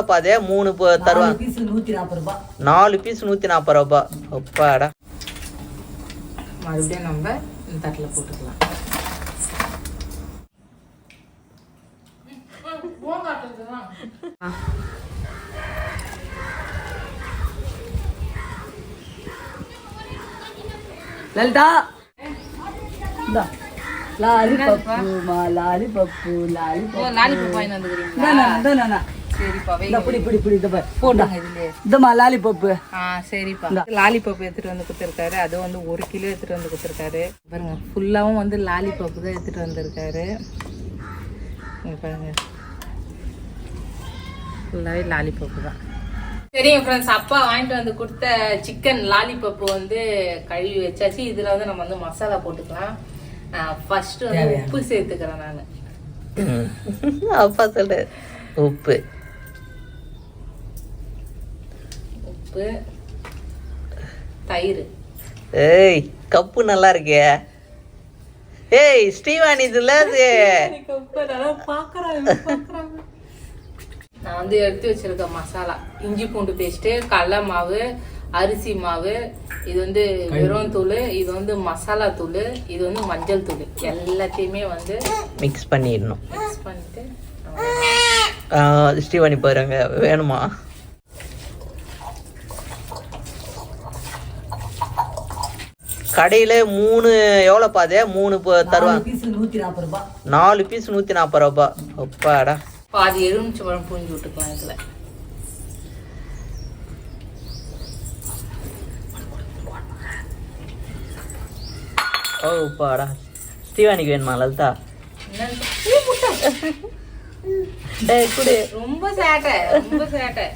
எவ்வளோ பாதே மூணு தருவாங்க. நாலு பீஸ் நூற்றி நாற்பது ரூபா அப்பாடா. மறுபடியும் நம்ம தட்டில் போட்டுக்கலாம். லலிதா. இந்தா. லாலி பப்புமா லாலி பப்பு லாலி ஓ லாலிபப் வாங்கி வந்துக்கிறீங்களா? சரிப்பா இந்த வைங்க. பிடி பிடி பிடி இந்த பாரு. போடுங்க இதுலயே. இந்தம்மா லாலி பப்பு ஆ சரிப்பா. லாலிபப் எடுத்துட்டு வந்து கொடுத்துருக்காரு. அது வந்து ஒரு கிலோ எடுத்துட்டு வந்து கொடுத்துருக்காரு. பாருங்க ஃபுல்லாவும் வந்து லாலிபப் தான் எடுத்துட்டு வந்திருக்காரு. இங்க பாருங்க. ஃபுல்லாவே லாலிபப் தான். சரிங்க ஃப்ரெண்ட்ஸ் அப்பா வாங்கிட்டு வந்து கொடுத்த சிக்கன் லாலிபப் வந்து கழுவி வச்சாச்சு. இதுல வந்து நம்ம வந்து மசாலா போட்டுக்கலாம். ஃபர்ஸ்ட் வந்து உப்பு சேர்த்துக்கிறேன் நான். அப்பா சொல்லு உப்பு. உப்பு தயிர். ஏய் கப்பு நல்லா இருக்கே. ஏய் ஸ்ரீவாணி இதுல அது? நான் வந்து எடுத்து வச்சிருக்க மசாலா. இஞ்சி பூண்டு பேஸ்ட்டு கடல மாவு அரிசி மாவு இது வந்து வெறும் தூள் இது வந்து மசாலா தூள் இது வந்து மஞ்சள் தூள். எல்லாத்தையுமே வந்து மிக்ஸ் பண்ணிடணும். மிக்ஸ் பண்ணிட்டு ஸ்ரீவாணி பாருங்க வேணுமா? கடையில மூணு எவ்வளோ பாதே மூணு தருவாங்க பீஸ் நூத்தி நாற்பது ரூபாய் நாலு பீஸ் நூற்றி நாற்பது ரூபா. அப்பாடா. பாதி எலுமிச்சை பழம் பூஞ்சி விட்டுக்கலாம் இதுல. ஓ பாடா ஸ்ரீவாணிக்கு வேணுமா லலிதா? என்னன்னு ஏய், முட்டை. டேய் குடு. ரொம்ப சேட்டை ரொம்ப சேட்டை.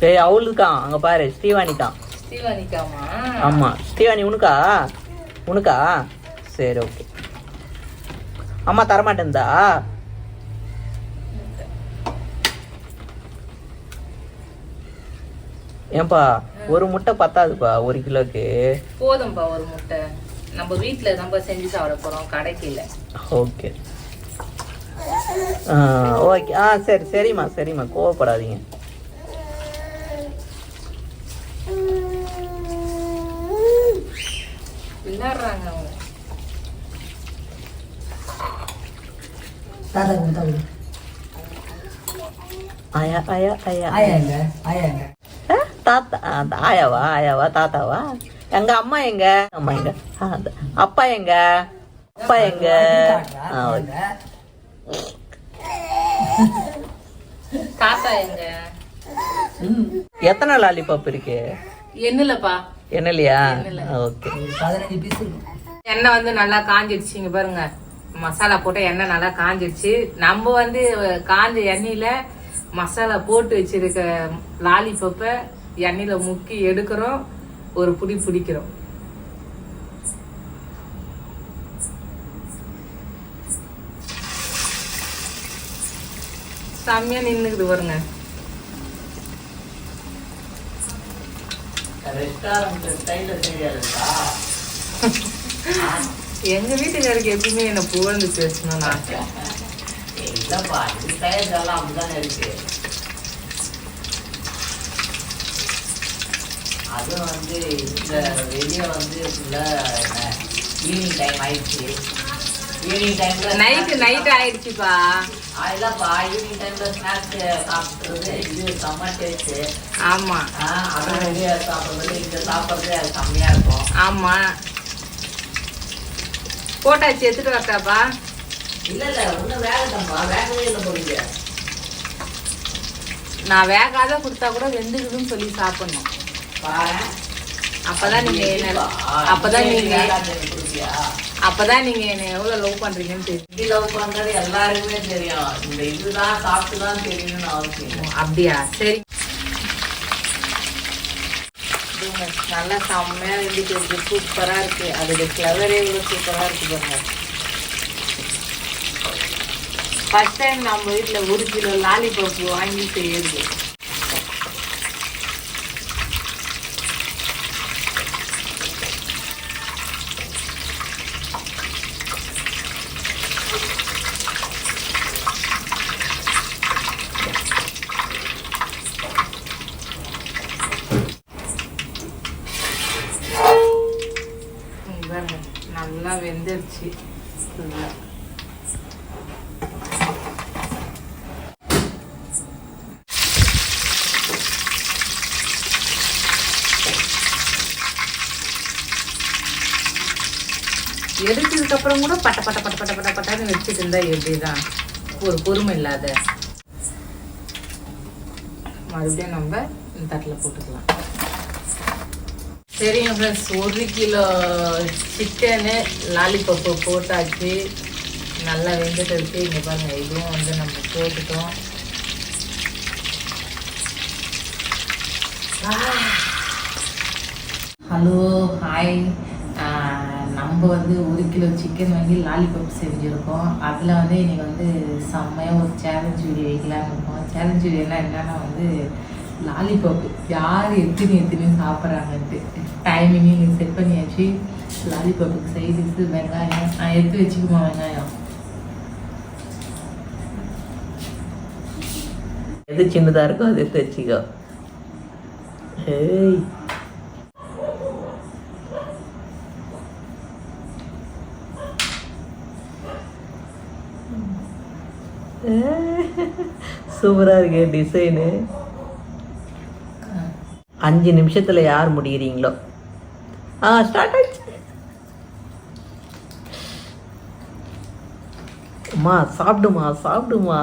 டேய் அவளுக்கான் அங்க பாரு ஸ்ரீவாணிக்கான் ஸ்ரீவாணிக்காமா ஆமா. ஸ்ரீவாணி உனக்கா? உனக்கா? சரி ஓகே அம்மா தரமாட்டேன்தா? ஏன்பா ஒரு முட்டை பத்தாதுப்பா ஒரு கிலோக்கு? போதும்பா ஒரு முட்டை. நம்ம வீட்ல நம்ம செஞ்சு சாப்பிட போறோம் கடைக்கு இல்ல. ஓகே ஓகே ஆ சரி சரிம்மா சரிம்மா கோவப்படாதீங்க. விளையாடுறாங்க அவங்க. தாத்தா கொடுத்தா கொடு. ஆயா ஆயா ஆயா. ஆயா எங்க? ஆயா எங்க? ஆ, தாத்தா ஆயாவா ஆயாவா தாத்தாவா? எங்க அம்மா எங்க? அம்மா எங்க? அப்பா எங்க? அப்பா எங்க. தாத்தா எங்க? ம். எத்தனை லாலிபாப் இருக்கு? என்னலப்பா? என்னலையா ஓகே. பதினஞ்சு பீஸ் எண்ணெய் வந்து நல்லா காஞ்சிடுச்சு இங்க பாருங்க. மசாலா போட்டு எண்ணெய் நல்லா காஞ்சிடுச்சு. நம்ம வந்து காஞ்ச எண்ணெயில மசாலா போட்டு வச்சிருக்க லாலிபப்பை எண்ணெயில முக்கி எடுக்கிறோம். ஒரு புடி பிடிக்கிறோம். செம்மையா நின்னுக்குது பாருங்க. எங்க வீட்டுக்காருக்கு எப்பவுமே என்ன புகழ்ந்து பேசணும்னு ஆசை. இல்லப்பா அப்படிதானே இருக்கு. அதுவும் வந்து இந்த வெளியே வந்து ஈவினிங் டைம் ஆயிடுச்சு. ஈவினிங் டைம்ல நைட்டு நைட் ஆயிடுச்சுப்பா. இல்லப்பா ஈவினிங் டைம்ல ஸ்நாக்ஸ் சாப்பிட்றது இது செம்ம டேஸ்ட்டு ஆமா. அதுவும் வெளியே சாப்பிட்றது இங்கே சாப்பிட்றது அது செம்மையா இருக்கும். ஆமா. போட்டாச்சு எடுத்துட்டு வரட்டாப்பா? இல்ல இல்ல ஒன்றும் வேகட்டம்பா வேகவே இல்லை போறீங்க நான் வேகாத கொடுத்தா கூட வெந்துக்குதுன்னு சொல்லி சாப்பிடணும். அப்பதான் நீங்க அப்பதான் நீங்க அப்பதான் நீங்க என்ன எவ்வளவு லவ் பண்றீங்கன்னு தெரியும். லவ் பண்றது எல்லாருக்குமே தெரியும். இந்த இதுதான் சாப்பிட்டு தான் தெரியணும்னு அவசியம். அப்படியா? சரி. நல்லா செம்மையா இருக்கு சூப்பரா இருக்கு. அதோட ஃப்ளவரே இவ்வளவு சூப்பரா இருக்கு பாருங்க. ஃபர்ஸ்ட் டைம் நம்ம வீட்ல ஒரு கிலோ லாலிபப் வாங்கி செய்யுது வெந்துருச்சு நல்லா. அப்புறம் கூட பட்ட பட்ட பட்ட பட்ட பட்ட பட்டாது வச்சுட்டு இருந்தா எப்படிதான் ஒரு பொறுமை இல்லாத மறுபடியும் நம்ம இந்த தட்டில் போட்டுக்கலாம் சரிங்க ஃப்ரெண்ட்ஸ் ஒரு கிலோ சிக்கனு லாலிபப்பு போட்டாச்சு. நல்லா வெந்துட்டு இருக்கு. இங்கே பாருங்கள் இதுவும் வந்து நம்ம போட்டுட்டோம். ஹலோ ஹாய் நம்ம வந்து ஒரு கிலோ சிக்கன் வாங்கி லாலிபப் செஞ்சுருக்கோம். அதில் வந்து இன்றைக்கி வந்து செம்மையாக ஒரு சேலஞ்ச் வீடியோ வைக்கலான்னு இருக்கோம். சேலஞ்ச் வீடியோலாம் என்னன்னா வந்து லாலிபாப் யார் எத்தனை எத்தனை சாப்பிட்றாங்கன்ட்டு. டைமிங்கும் செட் பண்ணியாச்சு. லாலிபாப்புக்கு சைடிஸு வெங்காயம். நான் எடுத்து வச்சுக்குமா வெங்காயம்? எது சின்னதா இருக்கோ அது எடுத்து வச்சுக்கோ. ஏய். சூப்பரா இருக்கு டிசைனு அஞ்சு நிமிஷத்தில் யார் முடிகிறீங்களோ ஆ ஸ்டார்ட் ஆச்சு அம்மா சாப்பிடுமா சாப்பிடுமா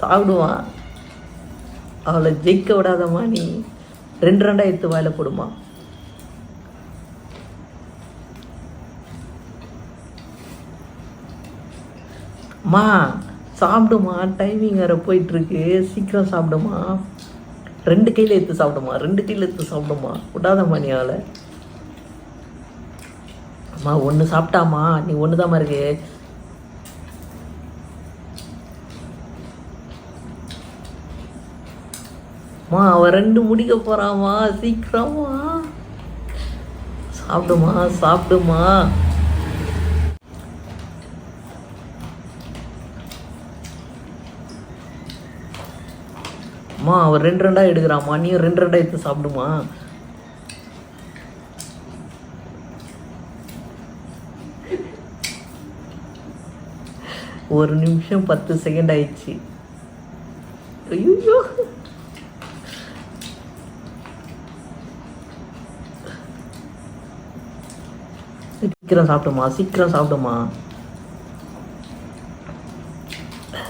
சாப்பிடுமா. அவளை ஜெயிக்க விடாதம்மா நீ ரெண்டு ரெண்டாக எடுத்து வாயில போடுமா. அம்மா சாப்பிடுமா டைமிங் வேறு போயிட்டுருக்கு சீக்கிரம் சாப்பிடுமா. ரெண்டு கையில் எடுத்து சாப்பிடுமா? ரெண்டு கையில் எடுத்து சாப்பிடுமா? விடாத மணியால் அம்மா ஒன்று சாப்பிட்டாமா நீ ஒன்று இருக்கு. அம்மா அவன் ரெண்டு முடிக்க போகிறாமா சீக்கிரமா. சாப்பிடுமா சாப்பிடுமா. அம்மா அவர் ரெண்டு ரெண்டாக எடுக்கிறாம்மா நீ ரெண்டு ரெண்டாக எடுத்து சாப்பிடுமா? ஒரு நிமிஷம் பத்து செகண்ட் ஆயிடுச்சு. ஐயோ. சீக்கிரம் சாப்பிடுமா சீக்கிரம் சாப்பிடுமா?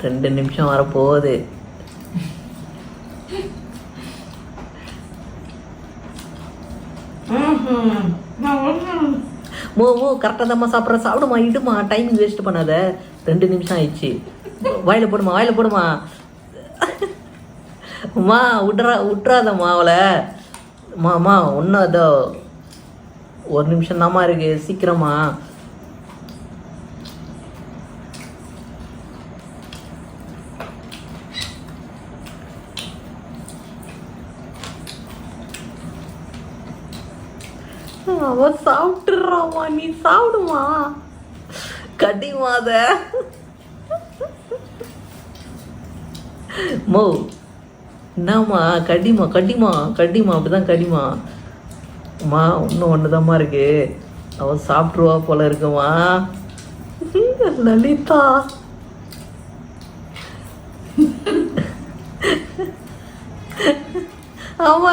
ரெண்டு நிமிஷம் வரப்போகுது. மோ மோ கரெக்டாக தான்மா சாப்பிட்ற. சாப்பிடுமா இடுமா டைமிங் வேஸ்ட் பண்ணாத. ரெண்டு நிமிஷம் ஆயிடுச்சு. வாயில் போடுமா வாயில் போடுமா. அம்மா விட்றா விட்றாதம்மா அவளை. அம்மா அம்மா ஒன்றும் அதோ ஒரு நிமிஷம் தாம்மா இருக்கு சீக்கிரமா. அவ சாப்பிட்டுறாமா நீ சாப்பிடுமா? கடிமாத மோ என்னம்மா கடிமா கடிமா கடிமா அப்படிதான் கடிமா. அம்மா இன்னும் ஒன்று இருக்கு. அவ சாப்பிட்ருவா போல இருக்குமா லலிதா. ஆமா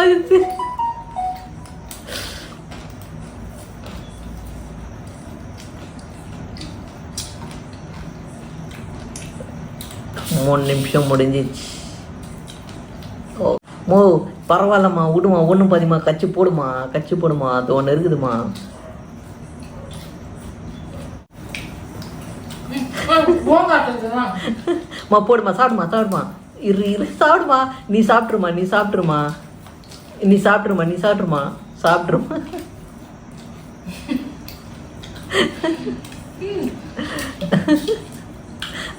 மூணு நிமிஷம் முடிஞ்சிச்சு. ஓ மோ பரவாயில்லம்மா விடுமா ஒன்றும் பாதிமா கச்சி போடுமா கச்சி போடுமா அது ஒன்று இருக்குதுமா மா போடுமா சாப்பிடுமா சாப்பிடுமா. இரு இரு சாப்பிடுமா. நீ சாப்பிட்ருமா நீ சாப்பிட்ருமா நீ சாப்பிட்ருமா நீ சாப்பிட்ருமா சாப்பிட்ருமா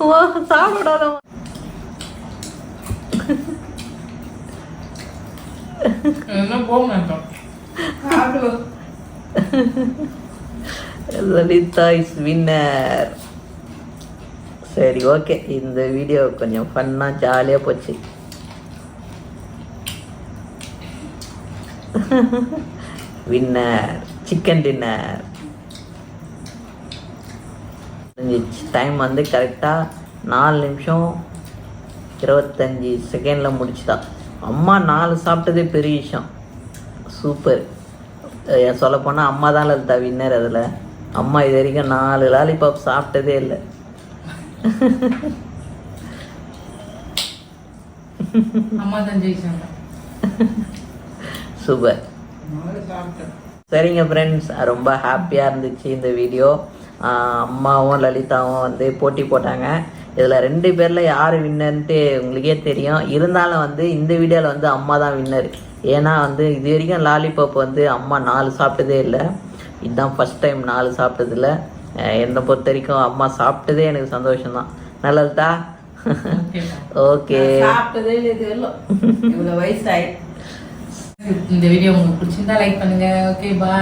வா சாப்பிடாதம்மா. லலிதா இஸ் வின்னர் சரி ஓகே இந்த வீடியோ கொஞ்சம் ஃபன்னாக ஜாலியாக போச்சு. வின்னர் சிக்கன் டின்னர் டைம் வந்து கரெக்டாக நாலு நிமிஷம் இருபத்தஞ்சி செகண்டில் முடிச்சுதான் அம்மா நாலு சாப்பிட்டதே பெரிய விஷயம். சூப்பர் சொல்லப்போனால் அம்மா தான் லலிதா வின்னர் அதில். அம்மா இது வரைக்கும் நாலு லாலிபாப் சாப்பிட்டதே இல்லை. அம்மா தான் ஜெயிச்சாங்க. சூப்பர் சரிங்க ஃப்ரெண்ட்ஸ் ரொம்ப ஹாப்பியாக இருந்துச்சு இந்த வீடியோ அம்மாவும் லலிதாவும் வந்து போட்டி போட்டாங்க. இதில் ரெண்டு பேரில் யார் வின்னர்ன்ட்டு உங்களுக்கே தெரியும். இருந்தாலும் வந்து இந்த வீடியோவில் வந்து அம்மா தான் வின்னர் ஏன்னா வந்து இது வரைக்கும் லாலிபாப் வந்து அம்மா நாலு சாப்பிட்டதே இல்லை. இதுதான் ஃபஸ்ட் டைம் நாலு சாப்பிட்டதில்ல. என்னை பொறுத்த வரைக்கும் அம்மா சாப்பிட்டதே எனக்கு சந்தோஷம்தான். நல்லதுதா ஓகே. சாப்பிட்டதே இல்லை வயசாயி இந்த வீடியோ உங்களுக்கு பிடிச்சிருந்தா லைக் பண்ணுங்க. ஓகே பா